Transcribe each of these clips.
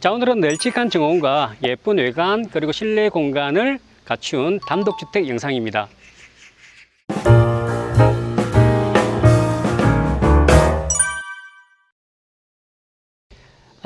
자, 오늘은 널찍한 정원과 예쁜 외관 그리고 실내 공간을 갖춘 단독주택 영상입니다.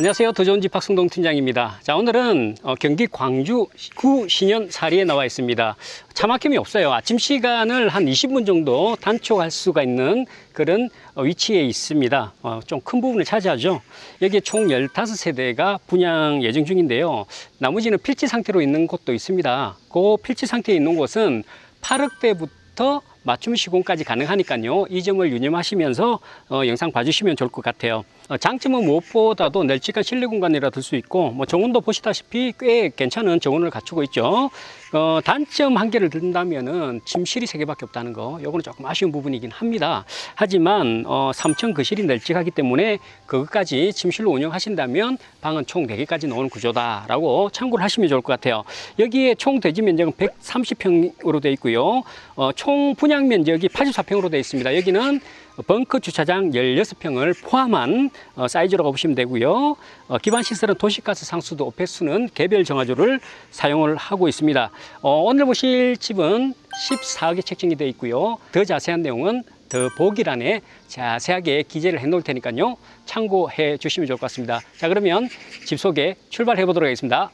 안녕하세요. 집 박승동 팀장입니다. 자, 오늘은 어, 경기 광주 구 신현 사리에 나와 있습니다. 차 막힘이 없어요. 아침 시간을 한 20분 정도 단축할 수가 있는 그런 어, 위치에 있습니다. 어, 좀큰 부분을 차지하죠. 여기에 총 15세대가 분양 예정 중인데요. 나머지는 필지 상태로 있는 곳도 있습니다. 그 필지 상태에 있는 곳은 8억대부터 맞춤 시공까지 가능하니까요. 이 점을 유념하시면서 어, 영상 봐주시면 좋을 것 같아요. 어, 장점은 무엇보다도 널찍한 실내 공간이라 들 수 있고 뭐 정원도 보시다시피 꽤 괜찮은 정원을 갖추고 있죠. 어, 단점 한 개를 든다면은 침실이 세 개밖에 없다는 거. 요거는 조금 아쉬운 부분이긴 합니다. 하지만 어, 3층 거실이 널찍하기 때문에 그것까지 침실로 운영하신다면 방은 총 4개까지 나오는 구조다 라고 참고를 하시면 좋을 것 같아요. 여기에 총 대지 면적은 130평으로 되어 있고요. 어, 총 분양 면적이 84평으로 되어 있습니다. 여기는 벙커 주차장 16평을 포함한 어, 사이즈라고 보시면 되고요. 어, 기반 시설은 도시가스 상수도 오페스는 개별 정화조를 사용을 하고 있습니다. 어, 오늘 보실 집은 14억에 책정이 되어 있고요. 더 자세한 내용은 더 보기란에 자세하게 기재를 해 놓을 테니까요. 참고해 주시면 좋을 것 같습니다. 자, 그러면 집 소개 출발해 보도록 하겠습니다.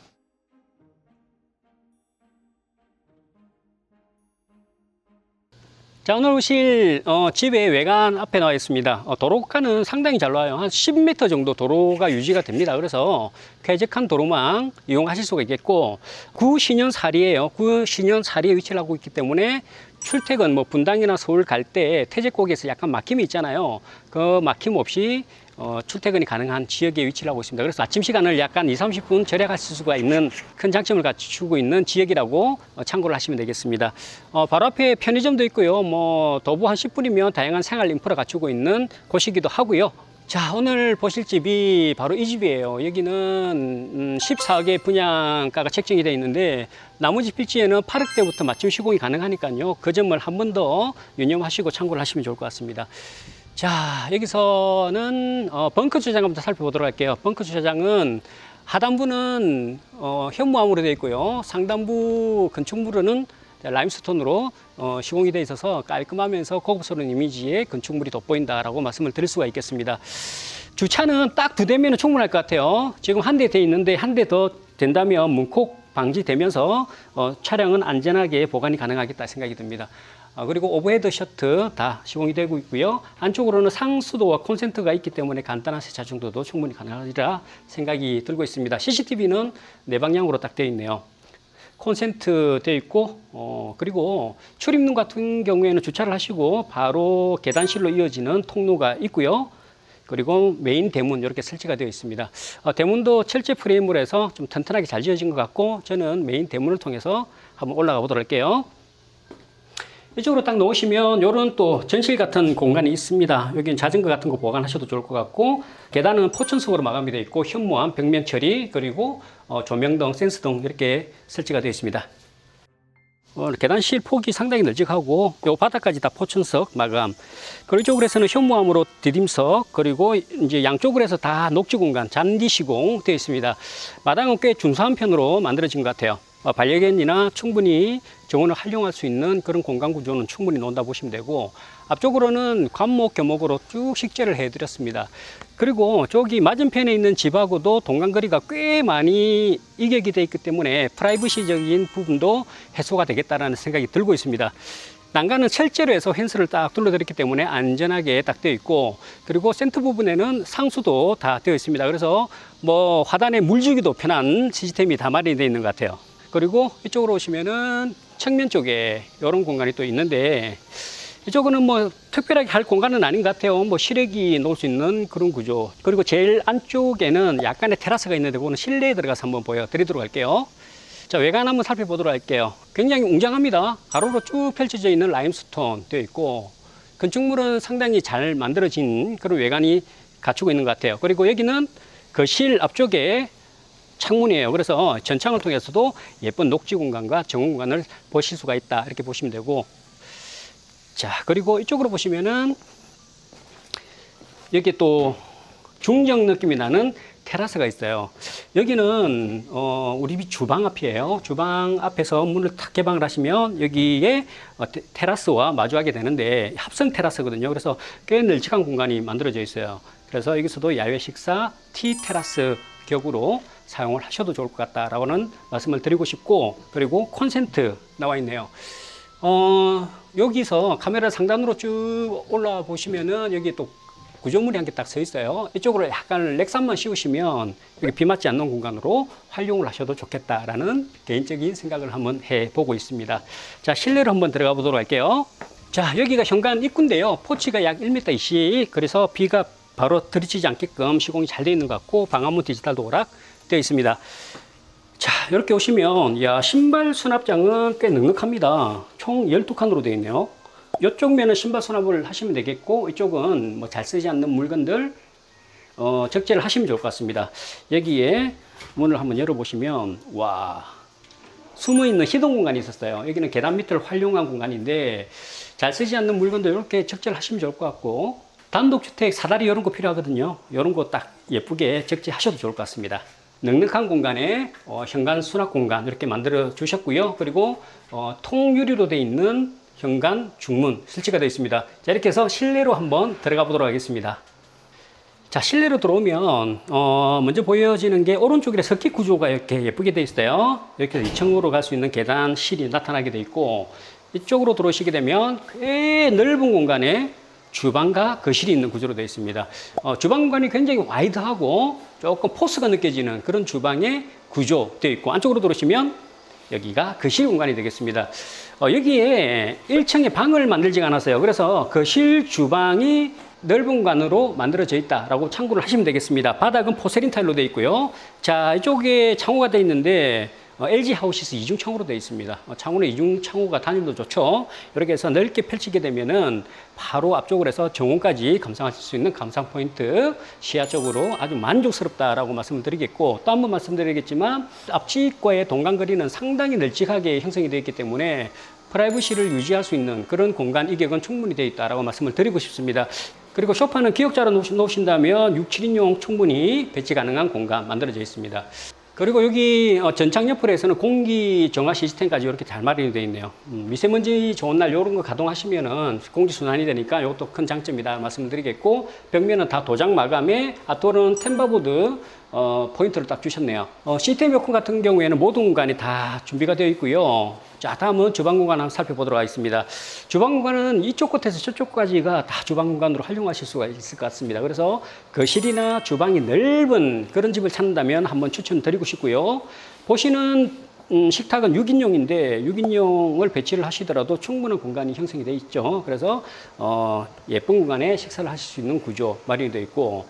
자, 오늘 오실 어, 집의 외관 앞에 나와 있습니다. 어, 도로가는 상당히 잘 나와요. 한 10m 정도 도로가 유지가 됩니다. 그래서 쾌적한 도로망 이용하실 수가 있겠고 구신현 사리예요. 구신현 사리에 위치를 하고 있기 때문에 출퇴근 뭐 분당이나 서울 갈 때 태제곡에서 약간 막힘이 있잖아요. 그 막힘 없이 어, 출퇴근이 가능한 지역에 위치를 하고 있습니다. 그래서 아침 시간을 약간 2, 30분 절약하실 수가 있는 큰 장점을 갖추고 있는 지역이라고 어, 참고를 하시면 되겠습니다. 어, 바로 앞에 편의점도 있고요. 뭐 도보 한 10분이면 다양한 생활 인프라 갖추고 있는 곳이기도 하고요. 자, 오늘 보실 집이 바로 이 집이에요. 여기는 음, 14억의 분양가가 책정이 되어 있는데 나머지 필지에는 8억대부터 맞춤 시공이 가능하니까요. 그 점을 한 번 더 유념하시고 참고를 하시면 좋을 것 같습니다. 자, 여기서는 어, 벙커 주차장 한번 살펴보도록 할게요. 벙커 주차장은 하단부는 어, 현무암으로 되어 있고요. 상단부 건축물은 라임스톤으로 어, 시공이 되어 있어서 깔끔하면서 고급스러운 이미지의 건축물이 돋보인다라고 말씀을 드릴 수가 있겠습니다. 주차는 딱 두 대면 충분할 것 같아요. 지금 한 대 돼 있는데 한 대 더 된다면 문콕 방지되면서 어, 차량은 안전하게 보관이 가능하겠다 생각이 듭니다. 어, 그리고 오버헤드 셔트 다 시공이 되고 있고요. 안쪽으로는 상수도와 콘센트가 있기 때문에 간단한 세차 정도도 충분히 가능하리라 생각이 들고 있습니다. CCTV는 네 방향으로 딱 되어 있네요. 콘센트 되어 있고 어, 그리고 출입문 같은 경우에는 주차를 하시고 바로 계단실로 이어지는 통로가 있고요. 그리고 메인 대문 이렇게 설치가 되어 있습니다. 어, 대문도 철제 프레임으로 해서 좀 튼튼하게 잘 지어진 것 같고 저는 메인 대문을 통해서 한번 올라가 보도록 할게요. 이쪽으로 딱 놓으시면 이런 또 전실 같은 공간이 있습니다. 여기는 자전거 같은 거 보관하셔도 좋을 것 같고 계단은 포천석으로 마감이 되어 있고 현무암 벽면 처리 그리고 어, 조명등, 센스등 이렇게 설치가 되어 있습니다. 어, 계단실 폭이 상당히 널찍하고 요 바닥까지 다 포천석 마감 그리고 이쪽으로 해서는 현무암으로 디딤석 그리고 이제 양쪽으로 해서 다 녹지 공간 잔디 시공 되어 있습니다 마당은 꽤 준수한 편으로 만들어진 것 같아요 어, 반려견이나 충분히 정원을 활용할 수 있는 그런 공간 구조는 충분히 놓는다 보시면 되고 앞쪽으로는 관목 교목으로 쭉 식재를 해드렸습니다. 그리고 저기 맞은편에 있는 집하고도 동간거리가 꽤 많이 이격이 되어 있기 때문에 프라이버시적인 부분도 해소가 되겠다라는 생각이 들고 있습니다. 난간은 철제로 해서 펜스를 딱 둘러드렸기 때문에 안전하게 딱 되어 있고 그리고 센터 부분에는 상수도 다 되어 있습니다. 그래서 뭐 화단에 물 주기도 편한 시스템이 다 마련되어 있는 것 같아요. 그리고 이쪽으로 오시면은 측면 쪽에 이런 공간이 또 있는데 이쪽은 뭐 특별하게 할 공간은 아닌 것 같아요. 뭐 시래기 놓을 수 있는 그런 구조. 그리고 제일 안쪽에는 약간의 테라스가 있는데 그거는 실내에 들어가서 한번 보여드리도록 할게요. 자, 외관 한번 살펴보도록 할게요. 굉장히 웅장합니다. 가로로 쭉 펼쳐져 있는 라임스톤 되어 있고 건축물은 상당히 잘 만들어진 그런 외관이 갖추고 있는 것 같아요. 그리고 여기는 거실 앞쪽에 창문이에요. 그래서 전창을 통해서도 예쁜 녹지 공간과 정원 공간을 보실 수가 있다. 이렇게 보시면 되고. 자, 그리고 이쪽으로 보시면은 여기 또 중정 느낌이 나는 테라스가 있어요. 여기는 어, 우리 집 주방 앞이에요. 주방 앞에서 문을 탁 개방을 하시면 여기에 어, 테- 테라스와 마주하게 되는데 합성 테라스거든요. 그래서 꽤 널찍한 공간이 만들어져 있어요. 그래서 여기서도 야외 식사 티 테라스 격으로 사용을 하셔도 좋을 것 같다라고는 말씀을 드리고 싶고 그리고 콘센트 나와 있네요. 어, 여기서 카메라 상단으로 쭉 올라와 보시면은 여기 또 구조물이 한 개 딱 서 있어요. 이쪽으로 약간 렉산만 씌우시면 여기 비 맞지 않는 공간으로 활용을 하셔도 좋겠다라는 개인적인 생각을 한번 해 보고 있습니다. 자, 실내로 한번 들어가 보도록 할게요. 자, 여기가 현관 입구인데요. 포치가 약 1m 이씩 그래서 비가 바로 들이치지 않게끔 시공이 잘 되어 있는 것 같고 방화문 디지털 도어락 되어 있습니다. 자, 이렇게 오시면, 야, 신발 수납장은 꽤 넉넉합니다. 총 12칸으로 되어 있네요. 이쪽 면은 신발 수납을 하시면 되겠고, 이쪽은 뭐 잘 쓰지 않는 물건들, 어, 적재를 하시면 좋을 것 같습니다. 여기에 문을 한번 열어보시면, 와, 숨어 있는 희동 공간이 있었어요. 여기는 계단 밑을 활용한 공간인데, 잘 쓰지 않는 물건들 이렇게 적재를 하시면 좋을 것 같고, 단독주택 사다리 이런 거 필요하거든요. 이런 거 딱 예쁘게 적재하셔도 좋을 것 같습니다. 넉넉한 공간에 어, 현관 수납 공간 이렇게 만들어 주셨고요. 그리고 어, 통유리로 되어 있는 현관 중문 설치가 되어 있습니다. 자, 이렇게 해서 실내로 한번 들어가 보도록 하겠습니다. 자, 실내로 들어오면 어, 먼저 보여지는 게 오른쪽에 서킷 구조가 이렇게 예쁘게 되어 있어요. 이렇게 2층으로 갈 수 있는 계단실이 나타나게 되어 있고 이쪽으로 들어오시게 되면 꽤 넓은 공간에 주방과 거실이 있는 구조로 되어 있습니다. 어, 주방 공간이 굉장히 와이드하고 조금 포스가 느껴지는 그런 주방의 구조 되어 있고 안쪽으로 들어오시면 여기가 거실 공간이 되겠습니다. 어, 여기에 1층에 방을 만들지 않았어요. 그래서 거실 주방이 넓은 공간으로 만들어져 있다라고 참고를 하시면 되겠습니다. 바닥은 포세린 타일로 되어 있고요. 자, 이쪽에 창호가 되어 있는데 어, LG 하우시스 이중 창호로 되어 있습니다. 어, 창호는 이중 창호가 단일도 좋죠. 이렇게 해서 넓게 펼치게 되면은 바로 앞쪽으로 해서 정원까지 감상하실 수 있는 감상 포인트 시야적으로 아주 만족스럽다라고 말씀을 드리겠고 또 한 번 말씀드리겠지만 앞집과의 동간거리는 상당히 널찍하게 형성이 되어 있기 때문에 프라이버시를 유지할 수 있는 그런 공간 이격은 충분히 되어 있다라고 말씀을 드리고 싶습니다. 그리고 소파는 놓으신- 놓으신다면 6, 7인용 충분히 배치 가능한 공간 만들어져 있습니다. 그리고 여기 어, 전창 옆으로해서는 공기 정화 시스템까지 이렇게 잘 마련이 되어 있네요. 음, 미세먼지 좋은 날 이런 거 가동하시면은 공기 순환이 되니까 이것도 큰 장점이다 말씀드리겠고 벽면은 다 도장 마감에 앞도는 템바보드 어, 포인트를 딱 주셨네요. 어, 시스템 에어컨 같은 경우에는 모든 공간이 다 준비가 되어 있고요. 자, 다음은 주방 공간 한번 살펴보도록 하겠습니다. 주방 공간은 이쪽 끝에서 저쪽까지가 다 주방 공간으로 활용하실 수가 있을 것 같습니다. 그래서 거실이나 주방이 넓은 그런 집을 찾는다면 한번 추천드리고 싶고요. 보시는 음, 식탁은 6인용인데 6인용을 배치를 하시더라도 충분한 공간이 형성이 되어 있죠. 그래서 어, 예쁜 공간에 식사를 하실 수 있는 구조 마련이 되어 있고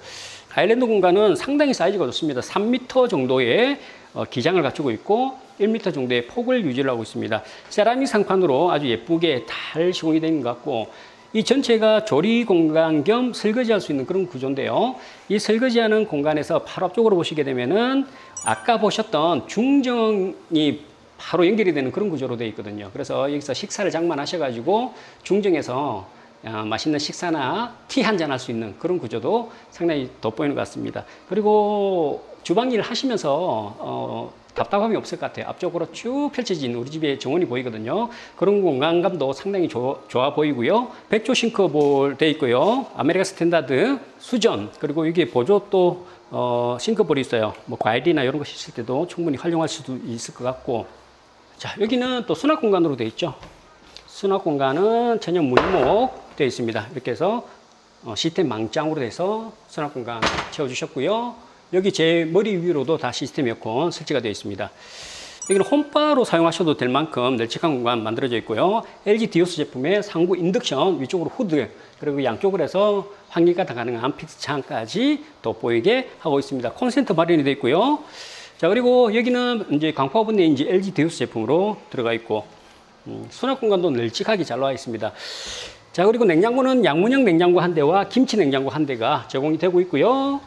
아일랜드 공간은 상당히 사이즈가 좋습니다. 3m 정도의 어, 기장을 갖추고 있고 1m 정도의 폭을 유지를 하고 있습니다. 세라믹 상판으로 아주 예쁘게 달 시공이 되는 것 같고 이 전체가 조리 공간 겸 설거지할 수 있는 그런 구조인데요. 이 설거지하는 공간에서 바로 앞쪽으로 보시게 되면은 아까 보셨던 중정이 바로 연결이 되는 그런 구조로 되어 있거든요. 그래서 여기서 식사를 장만하셔가지고 중정에서 아, 맛있는 식사나 티 한잔 할 수 있는 그런 구조도 상당히 돋보이는 것 같습니다. 그리고 주방 일 하시면서 어, 답답함이 없을 것 같아요. 앞쪽으로 쭉 펼쳐진 우리 집의 정원이 보이거든요. 그런 공간감도 상당히 조- 좋아 보이고요. 백조 싱크볼 돼 있고요. 아메리카 스탠다드 수전 그리고 이게 보조 또 어, 싱크볼이 있어요. 뭐 과일이나 이런 거 씻을 때도 충분히 활용할 수도 있을 것 같고. 자 여기는 또 수납 공간으로 돼 있죠. 수납 공간은 전용 물목 되어 있습니다. 이렇게 해서 어, 시스템 망장으로 돼서 수납 공간 채워주셨고요. 여기 제 머리 위로도 다 시스템 에어컨 설치가 되어 있습니다. 여기는 홈바로 사용하셔도 될 만큼 널찍한 공간 만들어져 있고요. LG 디오스 제품의 상부 인덕션, 위쪽으로 후드, 그리고 양쪽으로 해서 환기가 다 가능한 픽스 창까지 돋보이게 하고 있습니다. 콘센트 마련이 되어 있고요. 자, 그리고 여기는 이제 광파 오븐 레인지 LG 디오스 제품으로 들어가 있고, 음, 수납 공간도 널찍하게 잘 나와 있습니다. 자, 그리고 냉장고는 양문형 냉장고 한 대와 김치 냉장고 한 대가 제공이 되고 있고요.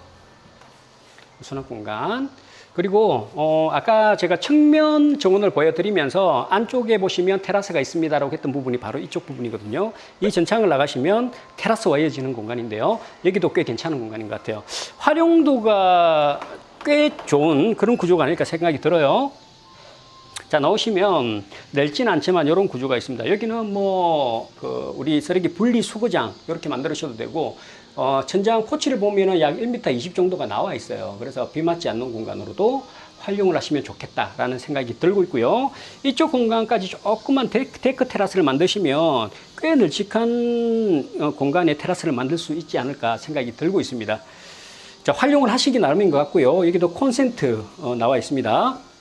수납 공간. 그리고 어, 아까 제가 측면 정원을 보여드리면서 안쪽에 보시면 테라스가 있습니다라고 했던 부분이 바로 이쪽 부분이거든요. 이 전창을 나가시면 테라스와 이어지는 공간인데요. 여기도 꽤 괜찮은 공간인 것 같아요. 활용도가 꽤 좋은 그런 구조가 아닐까 생각이 들어요. 자 나오시면 넓진 않지만 이런 구조가 있습니다. 여기는 뭐 그 우리 쓰레기 분리 수거장 이렇게 만들으셔도 되고 어, 천장 포치를 보면은 약 1m 20 정도가 나와 있어요. 그래서 비 맞지 않는 공간으로도 활용을 하시면 좋겠다라는 생각이 들고 있고요. 이쪽 공간까지 조그만 데, 데크 테라스를 만드시면 꽤 널찍한 어, 공간의 테라스를 만들 수 있지 않을까 생각이 들고 있습니다. 자, 활용을 하시기 나름인 것 같고요. 여기도 콘센트 어, 나와 있습니다.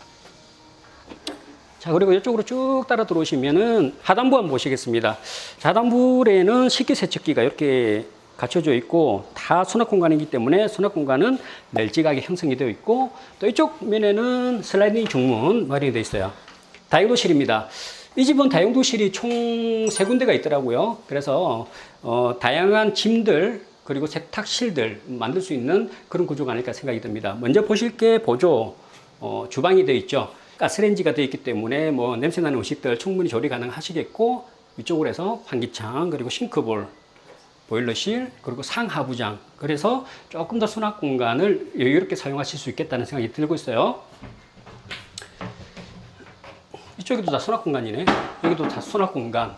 자, 그리고 이쪽으로 쭉 따라 들어오시면은 하단부 한번 보시겠습니다. 자, 하단부에는 식기 세척기가 이렇게 갖춰져 있고 다 수납 공간이기 때문에 수납 공간은 널찍하게 형성이 되어 있고 또 이쪽 면에는 슬라이딩 중문 마련이 되어 있어요. 다용도실입니다. 이 집은 다용도실이 총 세 군데가 있더라고요. 그래서 어, 다양한 짐들 그리고 세탁실들 만들 수 있는 그런 구조가 아닐까 생각이 듭니다. 먼저 보실 게 보조 어, 주방이 되어 있죠. 가스레인지가 되어 있기 때문에 뭐 냄새나는 음식들 충분히 조리 가능하시겠고 위쪽으로 해서 환기창 그리고 싱크볼 보일러실 그리고 상하부장 그래서 조금 더 수납 공간을 여유롭게 사용하실 수 있겠다는 생각이 들고 있어요. 이쪽에도 다 수납 공간이네. 여기도 다 수납 공간.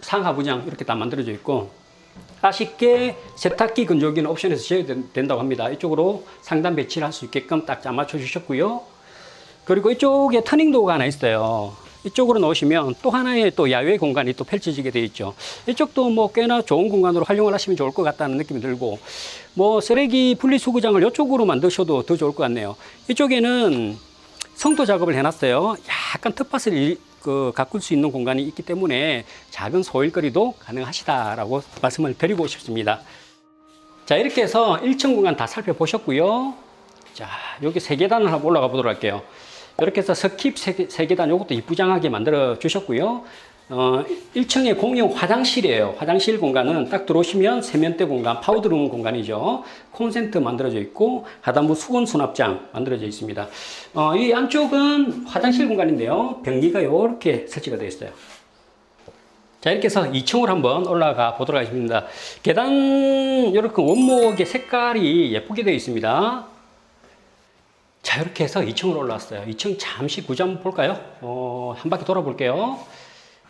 상하부장 이렇게 다 만들어져 있고 아쉽게 세탁기 건조기는 옵션에서 제외 된다고 합니다. 이쪽으로 상단 배치를 할 수 있게끔 딱 맞춰 주셨고요. 그리고 이쪽에 터닝도어가 하나 있어요. 이쪽으로 놓으시면 또 하나의 또 야외 공간이 또 펼쳐지게 되어 있죠. 이쪽도 뭐 꽤나 좋은 공간으로 활용을 하시면 좋을 것 같다는 느낌이 들고 뭐 쓰레기 분리수거장을 이쪽으로 만드셔도 더 좋을 것 같네요. 이쪽에는 성도 작업을 해놨어요. 약간 텃밭을 일- 그 가꿀 수 있는 공간이 있기 때문에 작은 소일거리도 가능하시다라고 말씀을 드리고 싶습니다. 자 이렇게 해서 1층 공간 다 살펴보셨고요. 자 여기 세 계단을 한번 올라가 보도록 할게요. 이렇게 해서 스킵 세, 개- 세 계단 이것도 이쁘장하게 만들어 주셨고요. 어, 1층에 공용 화장실이에요. 화장실 공간은 딱 들어오시면 세면대 공간, 파우더룸 공간이죠. 콘센트 만들어져 있고 하단부 수건 수납장 만들어져 있습니다. 어, 이 안쪽은 화장실 공간인데요. 변기가 이렇게 설치가 되어 있어요. 자, 이렇게 해서 2층으로 한번 올라가 보도록 하겠습니다. 계단, 이렇게 원목의 색깔이 예쁘게 되어 있습니다. 자, 이렇게 해서 2층으로 올라왔어요. 2층 잠시 구조 한번 볼까요? 어, 한 바퀴 돌아볼게요.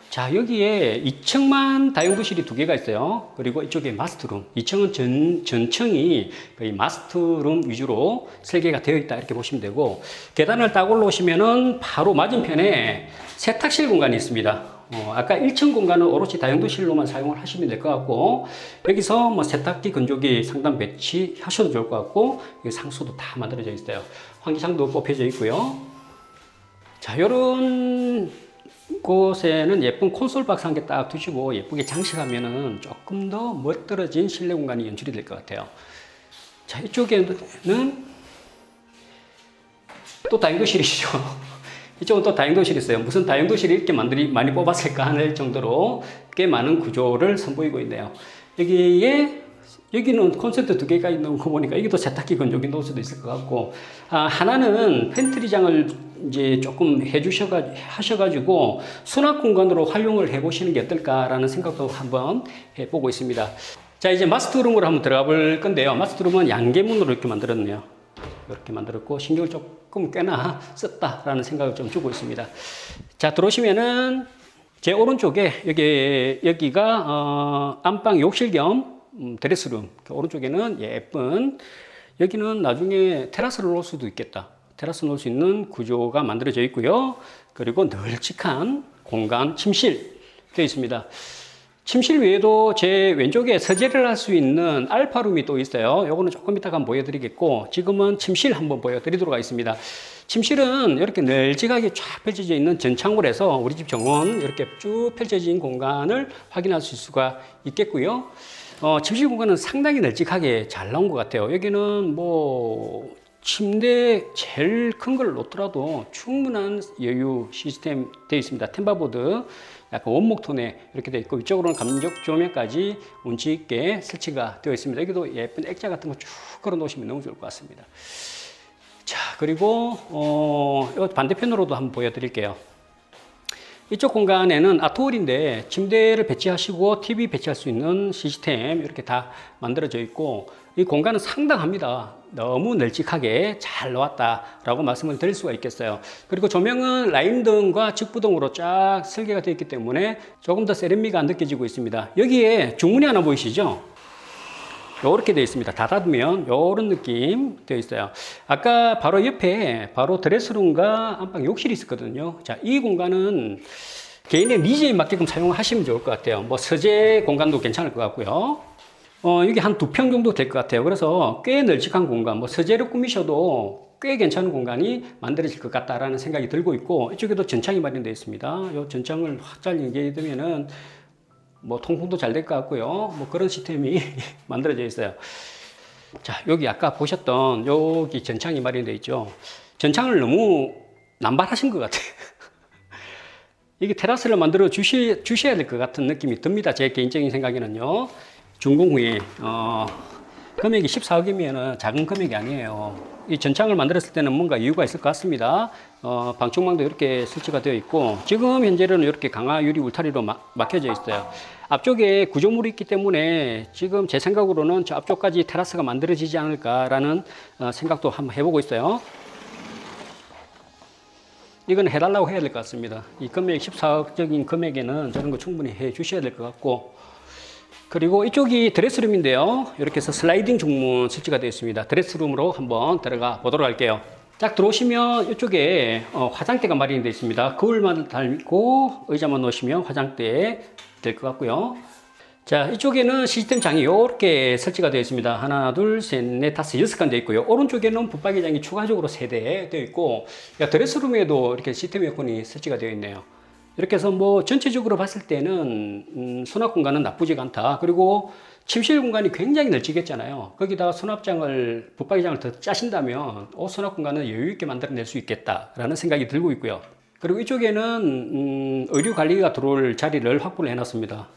자, 여기에 2층만 다용도실이 두 개가 있어요. 그리고 이쪽에 마스터룸. 2층은 전, 전층이 거의 마스터룸 위주로 설계가 되어 있다. 이렇게 보시면 되고, 계단을 딱 올라오시면은 바로 맞은편에 세탁실 공간이 있습니다. 어, 아까 1층 공간은 오롯이 다용도실로만 사용을 하시면 될 것 같고, 여기서 뭐 세탁기, 건조기 상단 배치 하셔도 좋을 것 같고, 상수도 다 만들어져 있어요. 환기창도 뽑혀져 있고요. 자, 요런 곳에는 예쁜 콘솔 박스 한 개 딱 두시고 예쁘게 장식하면은 조금 더 멋들어진 실내 공간이 연출이 될 것 같아요. 자, 이쪽에는 또 다용도실이죠. 이쪽은 또 다용도실이 있어요. 무슨 다용도실이 이렇게 많이 뽑았을까 하는 정도로 꽤 많은 구조를 선보이고 있네요. 여기에 여기는 콘센트 두 개가 있는 거 보니까 여기도 세탁기 건조기 놓을 수도 있을 것 같고 아, 하나는 팬트리장을 이제 조금 해주셔가 하셔가지고 수납 공간으로 활용을 해보시는 게 어떨까라는 생각도 한번 해보고 있습니다. 자 이제 마스터룸으로 한번 들어가 볼 건데요. 마스터룸은 양계문으로 이렇게 만들었네요. 이렇게 만들었고 신경을 조금 꽤나 썼다라는 생각을 좀 주고 있습니다. 자 들어오시면은 제 오른쪽에 여기 여기가 어, 안방 욕실 겸 음, 드레스룸 그 오른쪽에는 예쁜 여기는 나중에 테라스를 놓을 수도 있겠다. 테라스 놓을 수 있는 구조가 만들어져 있고요. 그리고 널찍한 공간 침실 되어 있습니다. 침실 외에도 제 왼쪽에 서재를 할 수 있는 알파룸이 또 있어요. 요거는 조금 이따가 보여드리겠고, 지금은 침실 한번 보여드리도록 하겠습니다. 침실은 이렇게 널찍하게 쫙 펼쳐져 있는 전창물에서 우리 집 정원 이렇게 쭉 펼쳐진 공간을 확인할 수가 있겠고요. 어, 침실 공간은 상당히 널찍하게 잘 나온 것 같아요. 여기는 뭐 침대 제일 큰 걸 놓더라도 충분한 여유 시스템 되어 있습니다. 템바보드 약간 원목 톤에 이렇게 되어 있고 이쪽으로는 감적 조명까지 운치 있게 설치가 되어 있습니다. 여기도 예쁜 액자 같은 거 쭉 걸어 놓으시면 너무 좋을 것 같습니다. 자, 그리고 어, 요 반대편으로도 한번 보여드릴게요. 이쪽 공간에는 아트홀인데 침대를 배치하시고 TV 배치할 수 있는 시스템 이렇게 다 만들어져 있고 이 공간은 상당합니다. 너무 널찍하게 잘 나왔다라고 말씀을 드릴 수가 있겠어요. 그리고 조명은 라인등과 직부등으로 쫙 설계가 되어 있기 때문에 조금 더 세련미가 안 느껴지고 있습니다. 여기에 중문이 하나 보이시죠? 요렇게 되어 있습니다. 닫아두면 요런 느낌 되어 있어요. 아까 바로 옆에 바로 드레스룸과 안방 욕실이 있었거든요. 자, 이 공간은 개인의 니즈에 맞게끔 사용하시면 좋을 것 같아요. 뭐 서재 공간도 괜찮을 것 같고요. 어, 여기 한 두 평 정도 될 것 같아요. 그래서 꽤 널찍한 공간, 뭐 서재로 꾸미셔도 꽤 괜찮은 공간이 만들어질 것 같다라는 생각이 들고 있고 이쪽에도 전창이 마련되어 있습니다. 요 전창을 확잘 연결되면은 뭐 통풍도 잘 될 것 같고요. 뭐 그런 시스템이 만들어져 있어요. 자, 여기 아까 보셨던 여기 전창이 마련되어 있죠. 전창을 너무 남발하신 것 같아요. 이게 테라스를 만들어 주셔야 될 것 같은 느낌이 듭니다. 제 개인적인 생각에는요. 준공 후에, 어, 금액이 14억이면 작은 금액이 아니에요. 이 전창을 만들었을 때는 뭔가 이유가 있을 것 같습니다. 어, 방충망도 이렇게 설치가 되어 있고, 지금 현재는 이렇게 강화 유리 울타리로 막, 막혀져 있어요. 앞쪽에 구조물이 있기 때문에 지금 제 생각으로는 저 앞쪽까지 테라스가 만들어지지 않을까라는 어, 생각도 한번 해보고 있어요. 이건 해달라고 해야 될 것 같습니다. 이 금액 14억적인 금액에는 저런 거 충분히 해 주셔야 될 것 같고 그리고 이쪽이 드레스룸인데요. 이렇게 해서 슬라이딩 중문 설치가 되어 있습니다. 드레스룸으로 한번 들어가 보도록 할게요. 딱 들어오시면 이쪽에 어, 화장대가 마련이 되어 있습니다. 거울만 달고 의자만 놓으시면 화장대 될 것 같고요. 자, 이쪽에는 시스템 장이 이렇게 설치가 되어 있습니다. 하나, 둘, 셋, 넷, 다섯, 여섯 간 되어 있고요. 오른쪽에는 붙박이장이 추가적으로 세대 되어 있고, 야, 드레스룸에도 이렇게 시스템 에어컨이 설치가 되어 있네요. 이렇게 해서 뭐 전체적으로 봤을 때는 음, 수납 공간은 나쁘지가 않다. 그리고 침실 공간이 굉장히 널찍했잖아요. 거기다가 수납장을 붙박이장을 더 짜신다면 어, 수납 공간을 여유 있게 만들어낼 수 있겠다라는 생각이 들고 있고요. 그리고 이쪽에는 음, 의류 관리가 들어올 자리를 확보를 해놨습니다.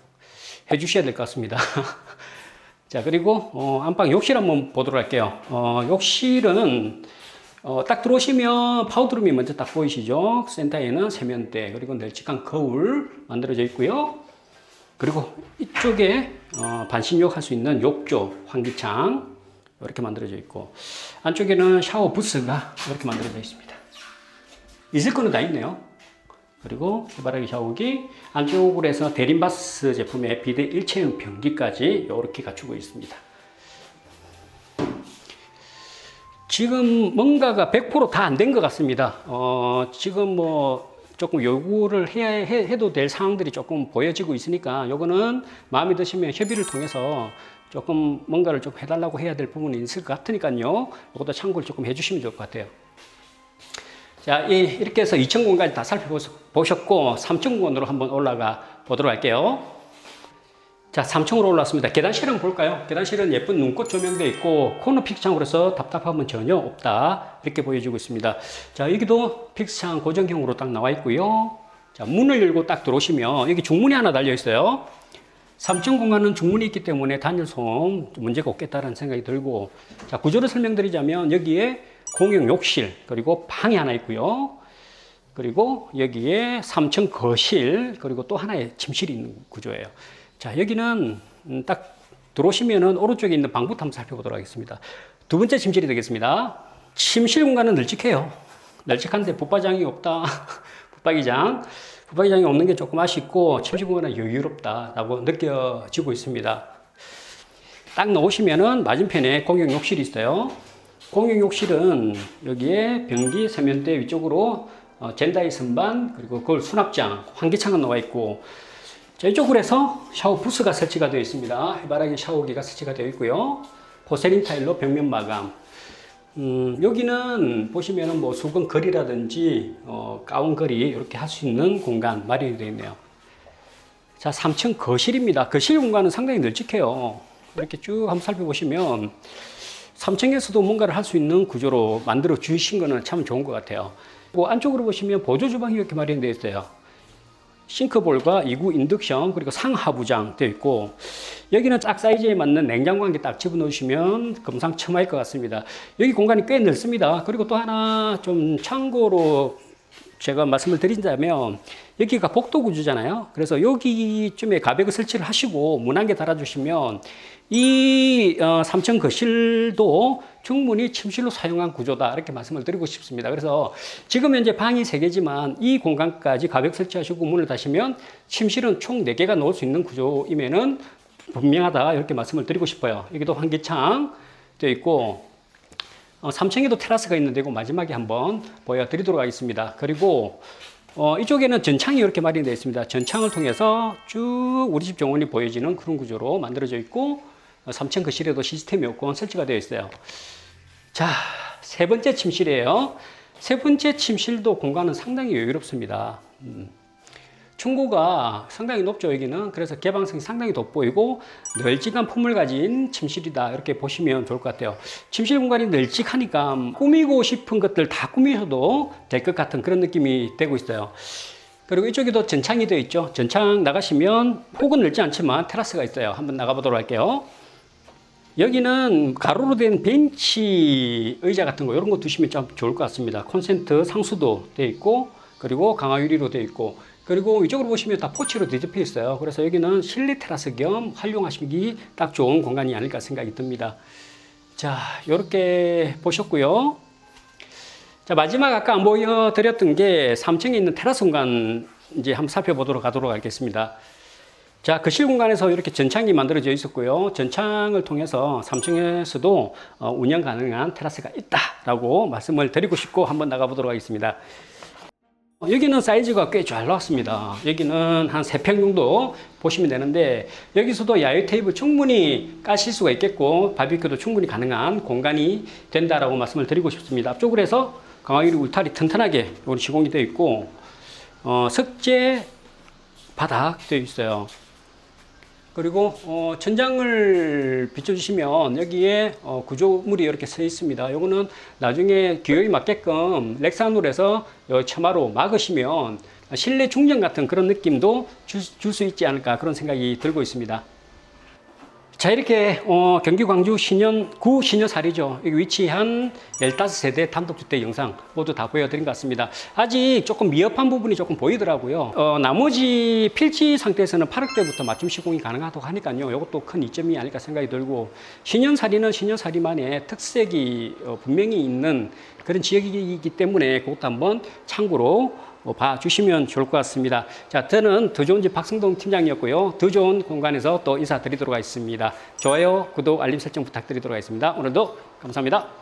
해주셔야 될 것 같습니다. 자 그리고 어, 안방 욕실 한번 보도록 할게요. 어, 욕실은 어, 딱 들어오시면 파우더룸이 먼저 딱 보이시죠? 센터에는 세면대 그리고 널찍한 거울 만들어져 있고요. 그리고 이쪽에 어, 반신욕 할 수 있는 욕조 환기창 이렇게 만들어져 있고 안쪽에는 샤워 부스가 이렇게 만들어져 있습니다. 있을 거는 다 있네요. 그리고 해바라기 샤워기 안쪽으로 해서 대림바스 제품의 비대 일체형 변기까지 이렇게 갖추고 있습니다. 지금 뭔가가 100%다 안 된 것 같습니다. 어, 지금 뭐 조금 요구를 해야 해, 해도 될 상황들이 조금 보여지고 있으니까 요거는 마음에 드시면 협의를 통해서 조금 뭔가를 좀 해달라고 해야 될 부분이 있을 것 같으니까요. 이것도 참고를 조금 해주시면 좋을 것 같아요. 자, 이, 이렇게 해서 2층 공간 다 살펴보셨고 3층 공간으로 한번 올라가 보도록 할게요. 자, 3층으로 올랐습니다. 계단실은 볼까요? 계단실은 예쁜 눈꽃 조명되어 있고 코너 픽스창으로 해서 답답함은 전혀 없다. 이렇게 보여지고 있습니다. 자, 여기도 픽스창 고정형으로 딱 나와 있고요. 자, 문을 열고 딱 들어오시면 여기 중문이 하나 달려 있어요. 3층 공간은 중문이 있기 때문에 단열 소음 문제가 없겠다라는 생각이 들고 자, 구조를 설명드리자면 여기에 공용 욕실 그리고 방이 하나 있고요. 그리고 여기에 3층 거실 그리고 또 하나의 침실이 있는 구조예요. 자, 여기는 음, 딱 들어오시면은 오른쪽에 있는 방부터 한번 살펴보도록 하겠습니다. 두 번째 침실이 되겠습니다. 침실 공간은 널찍해요. 널찍한데 붙박이장이 없다. 붙박이장. 붙박이장이 없는 게 조금 아쉽고 침실 공간은 여유롭다라고 느껴지고 있습니다. 딱 넣으시면은 맞은편에 공용 욕실이 있어요. 공용 욕실은 여기에 변기 세면대 위쪽으로 어, 젠다이 선반 그리고 그걸 수납장 환기창은 나와 있고 자, 이쪽으로 해서 샤워 부스가 설치가 되어 있습니다. 해바라기 샤워기가 설치가 되어 있고요. 포세린 타일로 벽면 마감. 음, 여기는 보시면은 뭐 수건 거리라든지 어, 가운 거리 이렇게 할 수 있는 공간 마련이 되어 있네요. 자, 3층 거실입니다. 거실 공간은 상당히 널찍해요. 이렇게 쭉 한번 살펴보시면 3층에서도 뭔가를 할 수 있는 구조로 만들어 주신 거는 참 좋은 것 같아요. 뭐 안쪽으로 보시면 보조 주방이 이렇게 마련되어 있어요. 싱크볼과 2구 인덕션 그리고 상하부장 되어 있고 여기는 짝 사이즈에 맞는 냉장고 한 개 딱 집어넣으시면 금상첨화일 것 같습니다. 여기 공간이 꽤 넓습니다. 그리고 또 하나 좀 참고로 제가 말씀을 드린다면 여기가 복도 구조잖아요. 그래서 여기쯤에 가벽을 설치를 하시고 문한개 달아주시면 이 어, 3층 거실도 충분히 침실로 사용한 구조다 이렇게 말씀을 드리고 싶습니다. 그래서 지금 현재 방이 3개지만 이 공간까지 가벽 설치하시고 문을 닫으시면 침실은 총 4개가 넣을 수 있는 구조이면은 분명하다 이렇게 말씀을 드리고 싶어요. 여기도 환기창 되어 있고 어, 3층에도 테라스가 있는데 마지막에 한번 보여드리도록 하겠습니다. 그리고 어, 이쪽에는 전창이 이렇게 마련되어 있습니다. 전창을 통해서 쭉 우리 집 정원이 보여지는 그런 구조로 만들어져 있고 어, 3층 거실에도 시스템 요건 설치가 되어 있어요. 자, 세 번째 침실이에요. 세 번째 침실도 공간은 상당히 여유롭습니다. 음. 충고가 상당히 높죠, 여기는. 그래서 개방성이 상당히 돋보이고 널찍한 품을 가진 침실이다. 이렇게 보시면 좋을 것 같아요. 침실 공간이 널찍하니까 꾸미고 싶은 것들 다 꾸미셔도 될 것 같은 그런 느낌이 되고 있어요. 그리고 이쪽에도 전창이 되어 있죠. 전창 나가시면 폭은 넓지 않지만 테라스가 있어요. 한번 나가보도록 할게요. 여기는 가로로 된 벤치 의자 같은 거 이런 거 두시면 좀 좋을 것 같습니다. 콘센트 상수도 되어 있고 그리고 강화 유리로 되어 있고 그리고 이쪽으로 보시면 다 포치로 뒤덮여 있어요. 그래서 여기는 실내 테라스 겸 활용하시기 딱 좋은 공간이 아닐까 생각이 듭니다. 자, 이렇게 보셨고요. 자, 마지막 아까 안 보여드렸던 게 3층에 있는 테라스 공간 이제 한번 살펴보도록 하도록 하겠습니다. 자, 거실 공간에서 이렇게 전창이 만들어져 있었고요. 전창을 통해서 3층에서도 어, 운영 가능한 테라스가 있다라고 말씀을 드리고 싶고 한번 나가보도록 하겠습니다. 어, 여기는 사이즈가 꽤 잘 나왔습니다. 여기는 한 3평 정도 보시면 되는데 여기서도 야외 테이블 충분히 까실 수가 있겠고 바비큐도 충분히 가능한 공간이 된다라고 말씀을 드리고 싶습니다. 앞쪽으로 해서 강화유리 울타리 튼튼하게 시공이 되어 있고 어, 석재 바닥 되어 있어요. 그리고 어, 천장을 비춰주시면 여기에 어, 구조물이 이렇게 서 있습니다. 요거는 나중에 기호에 맞게끔 요 처마로 막으시면 실내 충전 같은 그런 느낌도 줄 수 있지 않을까 그런 생각이 들고 있습니다. 자 이렇게 어, 경기 광주 신현 구 신현살이죠. 여기 위치한 15세대 단독주택 영상 모두 다 보여드린 것 같습니다. 아직 조금 미흡한 부분이 조금 보이더라고요. 어, 나머지 필지 상태에서는 8억대부터 맞춤 시공이 가능하다고 하니까요. 이것도 큰 이점이 아닐까 생각이 들고 신현살이는 신현살이만의 특색이 어, 분명히 있는 그런 지역이기 때문에 그것도 한번 참고로 어, 봐주시면 좋을 것 같습니다. 자, 저는 더 좋은 집 박승동 팀장이었고요. 더 좋은 공간에서 또 인사드리도록 하겠습니다. 좋아요, 구독, 알림 설정 부탁드리도록 하겠습니다. 오늘도 감사합니다.